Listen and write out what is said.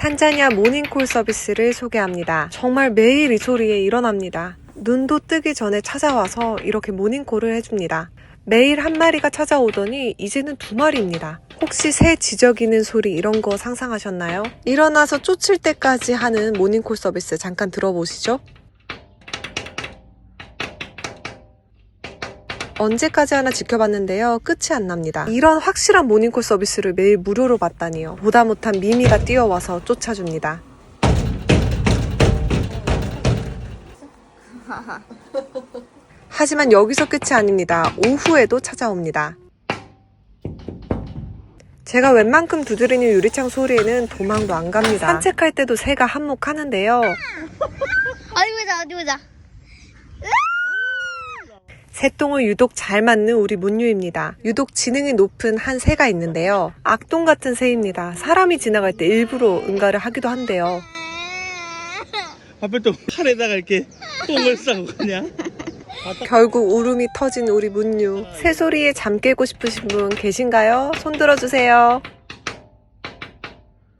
탄자니아 모닝콜 서비스를 소개합니다. 정말 매일 이 소리에 일어납니다. 눈도 뜨기 전에 찾아와서 이렇게 모닝콜을 해줍니다. 매일 한 마리가 찾아오더니 이제는 두 마리입니다. 혹시 새 지저귀는 소리 이런 거 상상하셨나요? 일어나서 쫓을 때까지 하는 모닝콜 서비스 잠깐 들어보시죠. 언제까지 하나 지켜봤는데요. 끝이 안 납니다. 이런 확실한 모닝콜 서비스를 매일 무료로 받다니요. 보다 못한 미미가 뛰어와서 쫓아줍니다. 하지만 여기서 끝이 아닙니다. 오후에도 찾아옵니다. 제가 웬만큼 두드리는 유리창 소리에는 도망도 안 갑니다. 산책할 때도 새가 한몫하는데요. 어디 보자, 어디 보자. 새똥을 유독 잘 맞는 우리 문유입니다. 유독 지능이 높은 한 새가 있는데요. 악동 같은 새입니다. 사람이 지나갈 때 일부러 응가를 하기도 한데요. 앞에 또 칼에다가 이렇게 똥을 싸고 그냥 결국 울음이 터진 우리 문유. 새소리에 잠 깨고 싶으신 분 계신가요? 손 들어주세요.